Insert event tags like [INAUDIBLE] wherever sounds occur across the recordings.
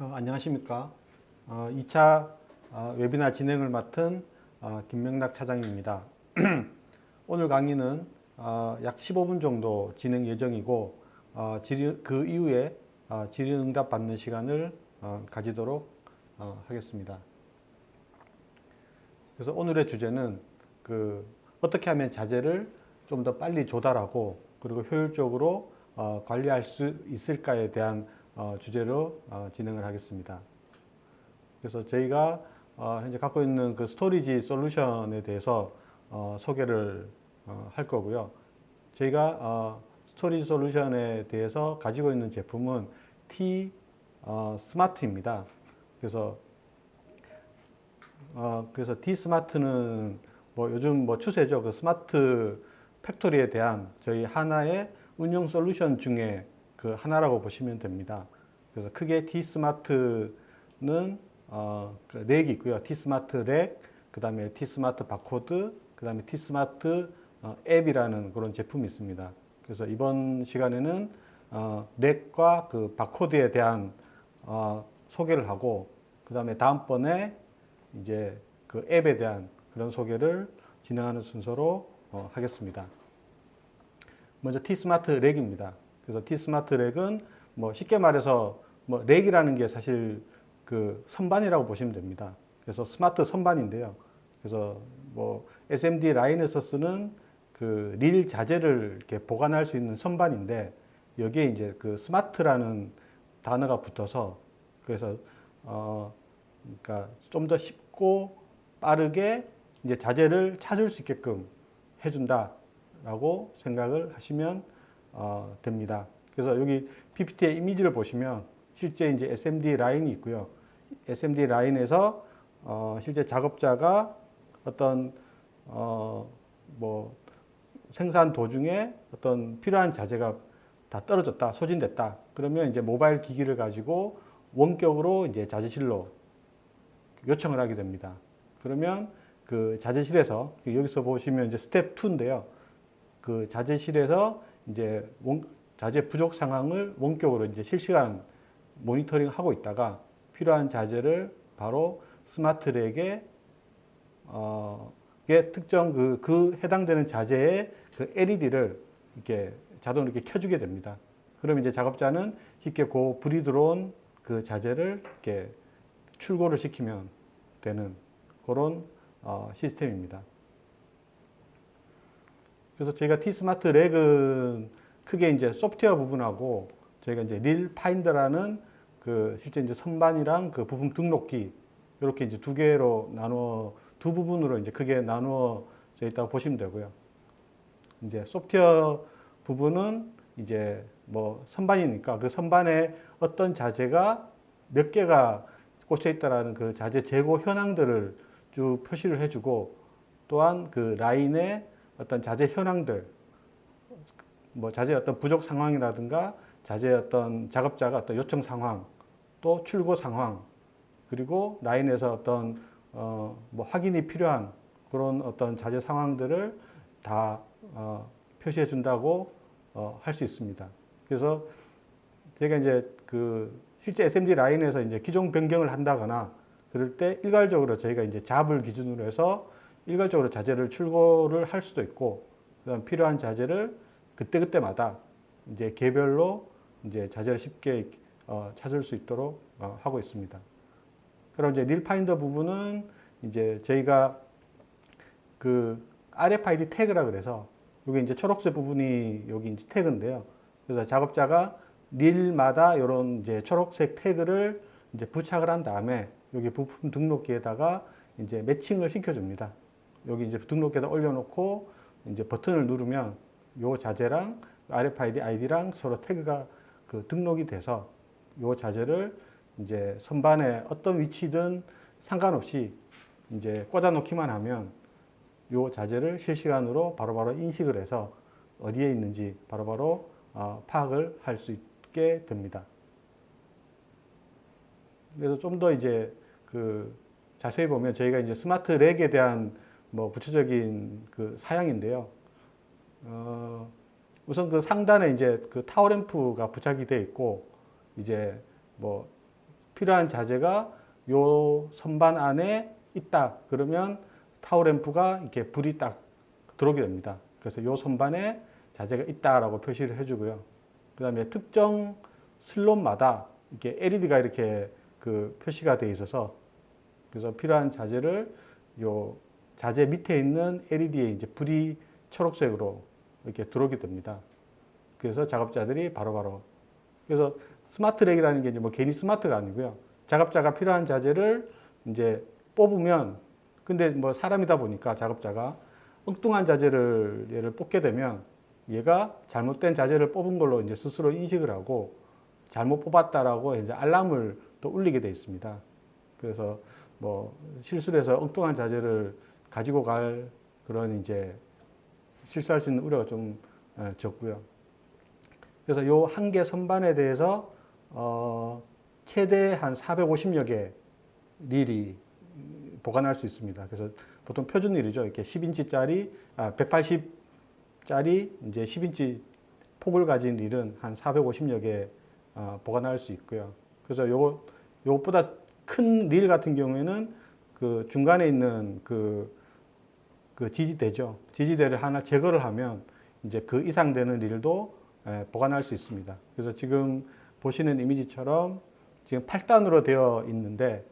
어, 안녕하십니까. 어, 2차 어, 웨비나 진행을 맡은 어, 김명락 차장입니다. [CLEARS THROAT] 오늘 강의는 어, 약 15분 정도 진행 예정이고 어, 질의- 그 이후에 어, 질의응답 받는 시간을 어, 가지도록 어, 하겠습니다. 그래서 오늘의 주제는 그 어떻게 하면 자재를 좀 더 빨리 조달하고 그리고 효율적으로 어, 관리할 수 있을까에 대한 어, 주제로 어, 진행을 하겠습니다. 그래서 저희가 어, 현재 갖고 있는 그 스토리지 솔루션에 대해서 어, 소개를 어, 할 거고요. 저희가 어, 스토리지 솔루션에 대해서 가지고 있는 제품은 T 어, 스마트입니다. 그래서 어, 그래서 D 스마트는 뭐 요즘 뭐 추세죠. 그 스마트 팩토리에 대한 저희 하나의 운영 솔루션 중에 그 하나라고 보시면 됩니다. 그래서 크게 T 스마트는 어, 그 렉이 있고요. T 스마트 렉, 그 다음에 T 스마트 바코드, 그 다음에 T 스마트 어, 앱이라는 그런 제품이 있습니다. 그래서 이번 시간에는 어, 렉과 그 바코드에 대한 어, 소개를 하고, 그 다음에 다음번에 이제 그 앱에 대한 그런 소개를 진행하는 순서로 어, 하겠습니다. 먼저 T 스마트 렉입니다. 그래서 T 스마트 렉은 뭐 쉽게 말해서 뭐 렉이라는 게 사실 그 선반이라고 보시면 됩니다. 그래서 스마트 선반인데요. 그래서 뭐 SMD 라인에서 쓰는 그 릴 자재를 이렇게 보관할 수 있는 선반인데 여기에 이제 그 스마트라는 단어가 붙어서 그래서 어 그러니까 좀 더 쉽고 빠르게 이제 자재를 찾을 수 있게끔 해준다라고 생각을 하시면 어, 됩니다. 그래서 여기 PPT의 이미지를 보시면 실제 이제 SMD 라인이 있고요. SMD 라인에서 어, 실제 작업자가 어떤 어, 뭐 생산 도중에 어떤 필요한 자재가 다 떨어졌다, 소진됐다. 그러면 이제 모바일 기기를 가지고 원격으로 이제 자재실로 요청을 하게 됩니다. 그러면 그 자재실에서 그 여기서 보시면 이제 스텝 2인데요. 그 자재실에서 이제 원, 자재 부족 상황을 원격으로 이제 실시간 모니터링 하고 있다가 필요한 자재를 바로 스마트렉에 어, 게 특정 그, 그 해당되는 자재의 그 LED를 이렇게 자동으로 이렇게 켜주게 됩니다. 그러면 이제 작업자는 쉽게 그 불이 들어온 그 자재를 이렇게 출고를 시키면 되는 그런 어, 시스템입니다. 그래서 저희가 T 스마트 렉은 크게 이제 소프트웨어 부분하고 저희가 이제 릴 파인더라는 그 실제 이제 선반이랑 그 부품 등록기 이렇게 이제 두 개로 나누어 두 부분으로 이제 크게 나누어져 있다고 보시면 되고요. 이제 소프트웨어 부분은 이제 뭐 선반이니까 그 선반에 어떤 자재가 몇 개가 꽂혀 있다라는 그 자재 재고 현황들을 쭉 표시를 해주고 또한 그 라인에 어떤 자재 현황들 뭐 자재 어떤 부족 상황이라든가 자재 어떤 작업자가 어떤 요청 상황 또 출고 상황 그리고 라인에서 어떤 어 뭐 확인이 필요한 그런 어떤 자재 상황들을 다 어, 표시해 준다고 어, 할 수 있습니다. 그래서 제가 이제 그 실제 SMD 라인에서 이제 기종 변경을 한다거나 그럴 때 일괄적으로 저희가 이제 잡을 기준으로 해서 일괄적으로 자재를 출고를 할 수도 있고 그다음 필요한 자재를 그때 그때마다 이제 개별로 이제 자재를 쉽게 어, 찾을 수 있도록 어, 하고 있습니다. 그럼 이제 릴파인더 부분은 이제 저희가 그 RFID 태그라 그래서 여기 이제 초록색 부분이 여기 이제 태그인데요. 그래서 작업자가 릴마다 이런 이제 초록색 태그를 이제 부착을 한 다음에 여기 부품 등록기에다가 이제 매칭을 시켜줍니다. 여기 이제 등록기에다 올려놓고 이제 버튼을 누르면 요 자재랑 RFID 아이디랑 서로 태그가 그 등록이 돼서 요 자재를 이제 선반에 어떤 위치든 상관없이 이제 꽂아 놓기만 하면 요 자재를 실시간으로 바로바로 인식을 해서 어디에 있는지 바로바로 어, 파악을 할 수 있게 됩니다. 그래서 좀 더 이제 그 자세히 보면 저희가 이제 스마트 렉에 대한 뭐 구체적인 그 사양인데요. 어, 우선 그 상단에 이제 그 타워 램프가 부착이 돼 있고 이제 뭐 필요한 자재가 요 선반 안에 있다. 그러면 타워 램프가 이렇게 불이 딱 들어오게 됩니다. 그래서 요 선반에 자재가 있다라고 표시를 해주고요. 그 다음에 특정 슬롯마다 이렇게 LED가 이렇게 그 표시가 되어 있어서 그래서 필요한 자재를 요 자재 밑에 있는 LED에 이제 불이 초록색으로 이렇게 들어오게 됩니다. 그래서 작업자들이 바로 바로 그래서 스마트 렉이라는 게 이제 뭐 괜히 스마트가 아니고요. 작업자가 필요한 자재를 이제 뽑으면 근데 뭐 사람이다 보니까 작업자가 엉뚱한 자재를 얘를 뽑게 되면 얘가 잘못된 자재를 뽑은 걸로 이제 스스로 인식을 하고 잘못 뽑았다라고 이제 알람을 또 울리게 돼 있습니다. 그래서 뭐 실수를 해서 엉뚱한 자재를 가지고 갈 그런 이제 실수할 수 있는 우려가 좀 어, 적고요. 그래서 요 한 개 선반에 대해서 어 최대 한 450여 개 릴이 보관할 수 있습니다. 그래서 보통 표준 릴이죠. 이렇게 10인치짜리 아 180짜리 이제 10인치 폭을 가진 릴은 한 450여 개 어, 보관할 수 있고요. 그래서 요거 요것보다 큰 릴 같은 경우에는 그 중간에 있는 그, 그 지지대죠. 지지대를 하나 제거를 하면 이제 그 이상 되는 릴도 예, 보관할 수 있습니다. 그래서 지금 보시는 이미지처럼 지금 8단으로 되어 있는데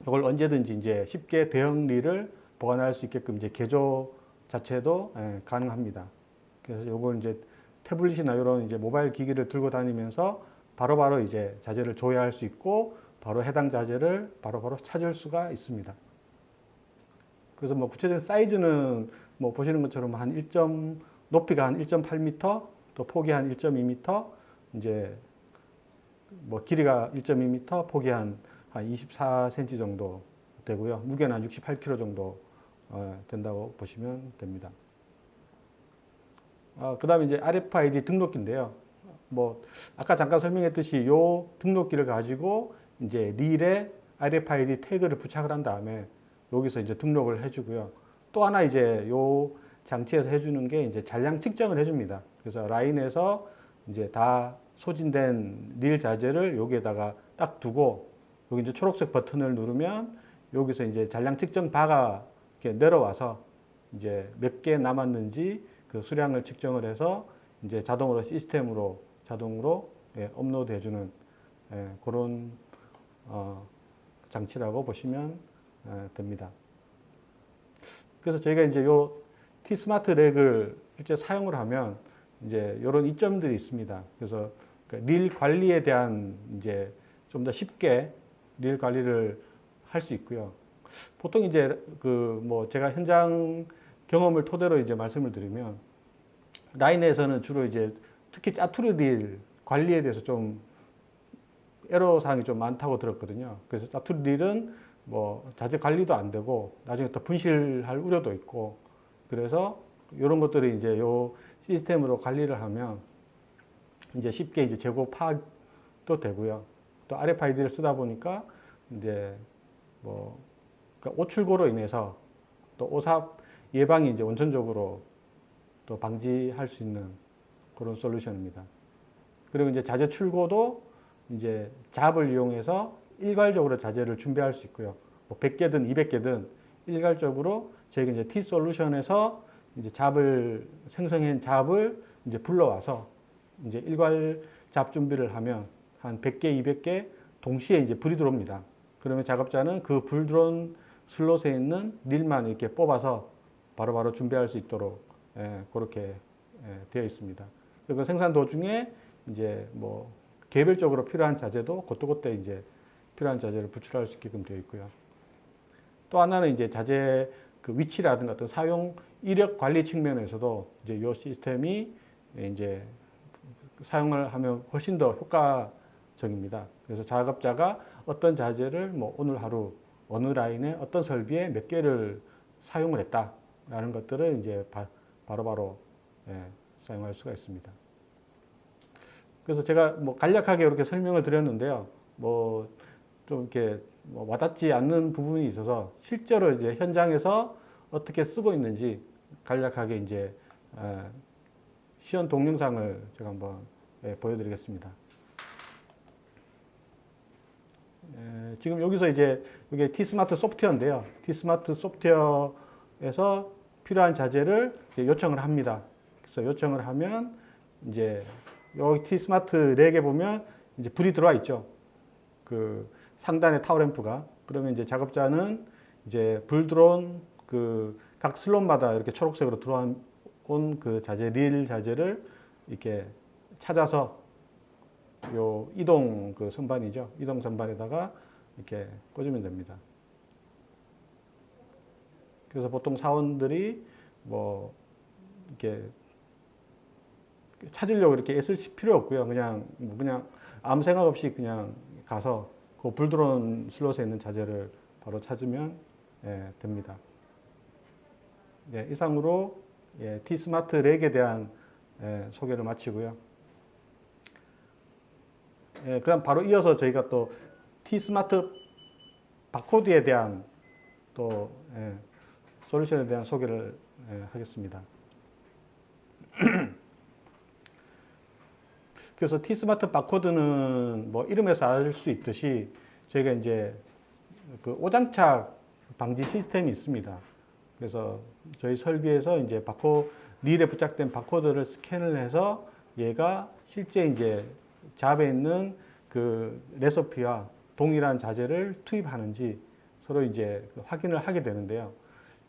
이걸 언제든지 이제 쉽게 대형 릴을 보관할 수 있게끔 이제 개조 자체도 예, 가능합니다. 그래서 이걸 이제 태블릿이나 이런 이제 모바일 기기를 들고 다니면서 바로바로 이제 자재를 조회할 수 있고 바로 해당 자재를 바로바로 찾을 수가 있습니다. 그래서 뭐 구체적인 사이즈는 뭐 보시는 것처럼 한 1. 높이가 한 1.8m, 또 폭이 한 1.2m, 이제 뭐 길이가 1.2m, 폭이 한, 한 24cm 정도 되고요. 무게는 한 68kg 정도 어, 된다고 보시면 됩니다. 어, 그 다음에 이제 RFID 등록기인데요. 뭐, 아까 잠깐 설명했듯이 요 등록기를 가지고 이제 릴에 RFID 태그를 부착을 한 다음에 여기서 이제 등록을 해주고요. 또 하나 이제 요 장치에서 해주는 게 이제 잔량 측정을 해줍니다. 그래서 라인에서 이제 다 소진된 릴 자재를 여기에다가 딱 두고 여기 이제 초록색 버튼을 누르면 여기서 이제 잔량 측정 바가 이렇게 내려와서 이제 몇 개 남았는지 그 수량을 측정을 해서 이제 자동으로 시스템으로 자동으로 예, 업로드 해주는 예, 그런 어, 장치라고 보시면 예, 됩니다. 그래서 저희가 이제 요 T 스마트 렉을 실제 사용을 하면 이제 이런 이점들이 있습니다. 그래서 그릴 관리에 대한 이제 좀 더 쉽게 릴 관리를 할 수 있고요. 보통 이제 그 뭐 제가 현장 경험을 토대로 이제 말씀을 드리면 라인에서는 주로 이제 특히 짜투리 릴 관리에 대해서 좀 애로 사항이 좀 많다고 들었거든요. 그래서 짜투리 릴은 뭐 자재 관리도 안 되고 나중에 또 분실할 우려도 있고 그래서 이런 것들이 이제 요 시스템으로 관리를 하면 이제 쉽게 이제 재고 파악도 되고요. 또 RFID를 쓰다 보니까 이제 뭐 그러니까 오출고로 인해서 또 오삽 예방이 이제 원천적으로 또 방지할 수 있는 그런 솔루션입니다. 그리고 이제 자재 출고도 이제 잡을 이용해서 일괄적으로 자재를 준비할 수 있고요. 뭐 100개든 200개든 일괄적으로 저희가 이제 T 솔루션에서 이제 잡을 생성한 잡을 이제 불러와서 이제 일괄 잡 준비를 하면 한 100개, 200개 동시에 이제 불이 들어옵니다. 그러면 작업자는 그 불 들어온 슬롯에 있는 릴만 이렇게 뽑아서 바로바로 준비할 수 있도록 예, 그렇게 예, 되어 있습니다. 그리고 생산 도중에 이제 뭐 개별적으로 필요한 자재도 그때그때 이제 필요한 자재를 부출할 수 있게끔 되어 있고요. 또 하나는 이제 자재 그 위치라든가 어떤 사용 이력 관리 측면에서도 이제 이 시스템이 이제 사용을 하면 훨씬 더 효과적입니다. 그래서 작업자가 어떤 자재를 뭐 오늘 하루 어느 라인에 어떤 설비에 몇 개를 사용을 했다라는 것들을 이제 바, 바로바로 예, 사용할 수가 있습니다. 그래서 제가 뭐 간략하게 이렇게 설명을 드렸는데요. 뭐 좀 이렇게 뭐 와닿지 않는 부분이 있어서 실제로 이제 현장에서 어떻게 쓰고 있는지 간략하게 이제 예, 시연 동영상을 제가 한번 예, 보여드리겠습니다. 예, 지금 여기서 이제 이게 T스마트 소프트웨어인데요. T스마트 소프트웨어에서 필요한 자재를 요청을 합니다. 그래서 요청을 하면 이제 여기 T스마트 렉에 보면 이제 불이 들어와 있죠. 그 상단에 타워 램프가 그러면 이제 작업자는 이제 불 들어온 그 각 슬롯마다 이렇게 초록색으로 들어온 그 자재 릴 자재를 이렇게 찾아서 요 이동 그 선반이죠. 이동 선반에다가 이렇게 꽂으면 됩니다. 그래서 보통 사원들이 뭐 이렇게 찾으려고 이렇게 애쓸 필요 없고요. 그냥 뭐 그냥 아무 생각 없이 그냥 가서 그불 들어온 슬롯에 있는 자재를 바로 찾으면 예, 됩니다. 예, 이상으로 예, T 스마트 렉에 대한 예, 소개를 마치고요. 예, 그다음 바로 이어서 저희가 또 T 스마트 바코드에 대한 또 예, 솔루션에 대한 소개를 예, 하겠습니다. [CLEARS THROAT] 그래서 T 스마트 바코드는 뭐 이름에서 알 수 있듯이 저희가 이제 그 오장착 방지 시스템이 있습니다. 그래서 저희 설비에서 이제 바코 릴에 부착된 바코드를 스캔을 해서 얘가 실제 이제 잡에 있는 그 레시피와 동일한 자재를 투입하는지 서로 이제 그 확인을 하게 되는데요.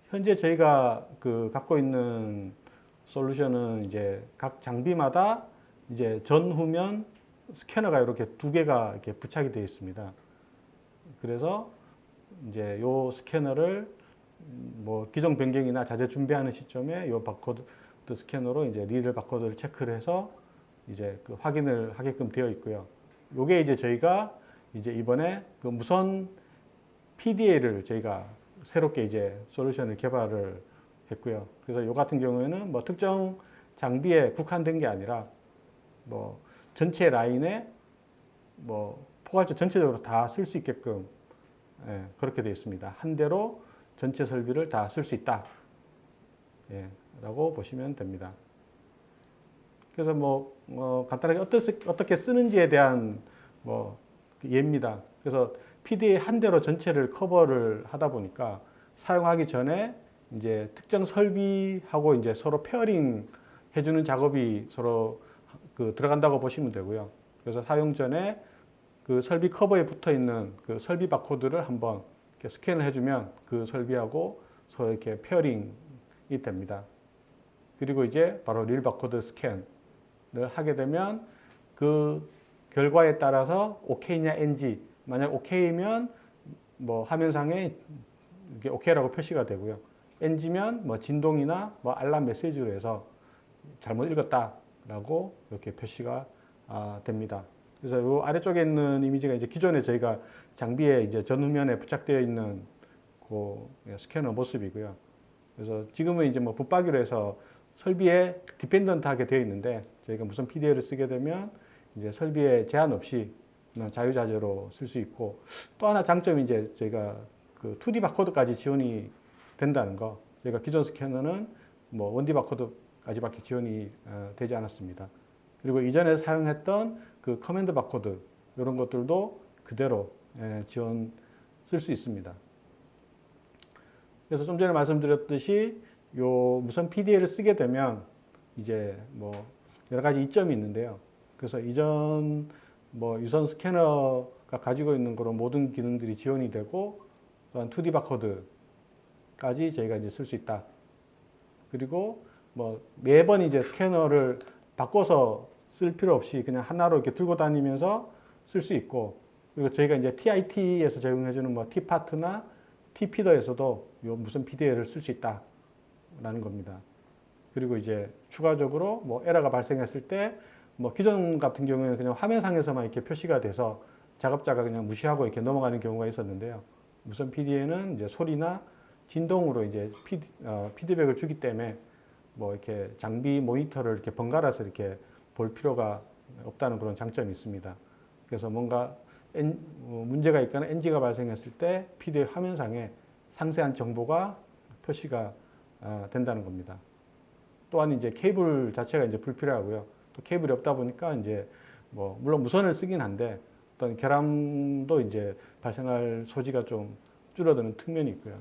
현재 저희가 그 갖고 있는 솔루션은 이제 각 장비마다 이제 전후면 스캐너가 이렇게 두 개가 이렇게 부착이 되어 있습니다. 그래서 이제 요 스캐너를 뭐 기종 변경이나 자재 준비하는 시점에 요 바코드 스캐너로 이제 리들 바코드를 체크를 해서 이제 그 확인을 하게끔 되어 있고요. 요게 이제 저희가 이제 이번에 그 무선 PDA를 저희가 새롭게 이제 솔루션을 개발을 했고요. 그래서 요 같은 경우에는 뭐 특정 장비에 국한된 게 아니라 뭐 전체 라인에 뭐 포괄적 전체적으로 다 쓸 수 있게끔 예, 그렇게 되어 있습니다. 한 대로 전체 설비를 다 쓸 수 있다. 예, 라고 보시면 됩니다. 그래서 뭐, 어, 간단하게 어떻게, 어떻게 쓰는지에 대한 뭐 예입니다. 그래서 PDA 한 대로 전체를 커버를 하다 보니까 사용하기 전에 이제 특정 설비하고 이제 서로 페어링 해주는 작업이 서로 그 들어간다고 보시면 되고요. 그래서 사용 전에 그 설비 커버에 붙어 있는 그 설비 바코드를 한번 이렇게 스캔을 해주면 그 설비하고 서로 이렇게 페어링이 됩니다. 그리고 이제 바로 릴 바코드 스캔을 하게 되면 그 결과에 따라서 OK냐 NG 만약 OK면 뭐 화면상에 이게 OK라고 표시가 되고요. NG면 뭐 진동이나 뭐 알람 메시지로 해서 잘못 읽었다 라고 이렇게 표시가 아, 됩니다. 그래서 이 아래쪽에 있는 이미지가 이제 기존에 저희가 장비에 이제 전후면에 부착되어 있는 그 스캐너 모습이고요. 그래서 지금은 이제 뭐 붙박이로 해서 설비에 디펜던트하게 되어 있는데 저희가 무슨 PDA를 쓰게 되면 이제 설비에 제한 없이 자유자재로 쓸 수 있고 또 하나 장점이 이제 저희가 그 2D 바코드까지 지원이 된다는 거. 저희가 기존 스캐너는 뭐 1D 바코드 까지밖에 지원이 어, 되지 않았습니다. 그리고 이전에 사용했던 그 커맨드 바코드 이런 것들도 그대로 예, 지원 쓸 수 있습니다. 그래서 좀 전에 말씀드렸듯이 요 무선 PDA를 쓰게 되면 이제 뭐 여러 가지 이점이 있는데요. 그래서 이전 뭐 유선 스캐너가 가지고 있는 그런 모든 기능들이 지원이 되고 또한 2D 바코드까지 저희가 이제 쓸 수 있다. 그리고 뭐 매번 이제 스캐너를 바꿔서 쓸 필요 없이 그냥 하나로 이렇게 들고 다니면서 쓸 수 있고 그리고 저희가 이제 TIT에서 제공해주는 뭐 T파트나 T피더에서도 요 무슨 PDA를 쓸수 있다라는 겁니다. 그리고 이제 추가적으로 뭐 에러가 발생했을 때 뭐 기존 같은 경우에는 그냥 화면상에서만 이렇게 표시가 돼서 작업자가 그냥 무시하고 이렇게 넘어가는 경우가 있었는데요. 무선 PDA는 이제 소리나 진동으로 이제 피드, 어, 피드백을 주기 때문에 뭐 이렇게 장비 모니터를 이렇게 번갈아서 이렇게 볼 필요가 없다는 그런 장점이 있습니다. 그래서 뭔가 엔, 어, 문제가 있거나 NG가 발생했을 때 PDA 화면상에 상세한 정보가 표시가 어, 된다는 겁니다. 또한 이제 케이블 자체가 이제 불필요하고요. 또 케이블이 없다 보니까 이제 뭐 물론 무선을 쓰긴 한데 어떤 결함도 이제 발생할 소지가 좀 줄어드는 측면이 있고요.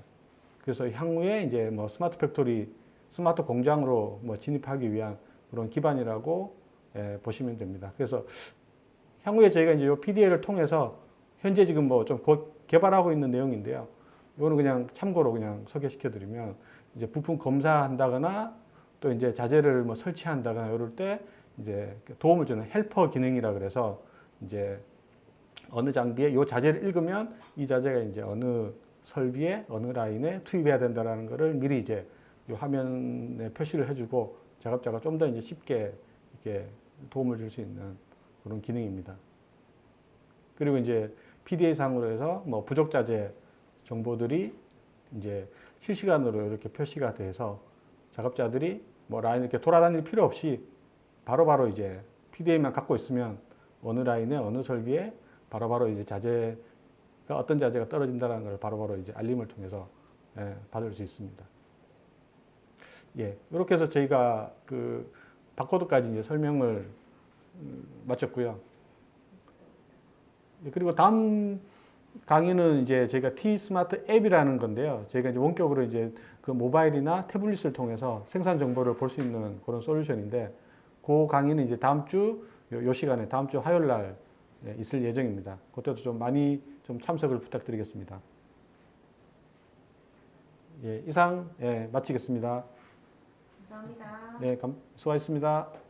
그래서 향후에 이제 뭐 스마트 팩토리, 스마트 공장으로 뭐 진입하기 위한 그런 기반이라고 예, 보시면 됩니다. 그래서 향후에 저희가 이제 요 PDA를 통해서 현재 지금 뭐 좀 개발하고 있는 내용인데요. 이거는 그냥 참고로 그냥 소개시켜 드리면 이제 부품 검사한다거나 또 이제 자재를 뭐 설치한다거나 이럴 때 이제 도움을 주는 헬퍼 기능이라 그래서 이제 어느 장비에 이 자재를 읽으면 이 자재가 이제 어느 설비에 어느 라인에 투입해야 된다라는 거를 미리 이제 이 화면에 표시를 해주고 작업자가 좀 더 이제 쉽게 이렇게 도움을 줄 수 있는 그런 기능입니다. 그리고 이제 PDA 상으로 해서 뭐 부족 자재 정보들이 이제 실시간으로 이렇게 표시가 돼서 작업자들이 뭐 라인 이렇게 돌아다닐 필요 없이 바로바로 이제 PDA만 갖고 있으면 어느 라인에 어느 설비에 바로바로 이제 자재가 어떤 자재가 떨어진다는 걸 바로바로 이제 알림을 통해서 예, 받을 수 있습니다. 예, 이렇게 해서 저희가 그 바코드까지 이제 설명을 음, 마쳤고요. 예, 그리고 다음 강의는 이제 저희가 T 스마트 앱이라는 건데요. 저희가 이제 원격으로 이제 그 모바일이나 태블릿을 통해서 생산 정보를 볼 수 있는 그런 솔루션인데 그 강의는 이제 다음 주 요 시간에 다음 주 화요일 날 예, 있을 예정입니다. 그때도 좀 많이 좀 참석을 부탁드리겠습니다. 예, 이상 예, 마치겠습니다. 감사합니다. 네, 감, 수고하셨습니다.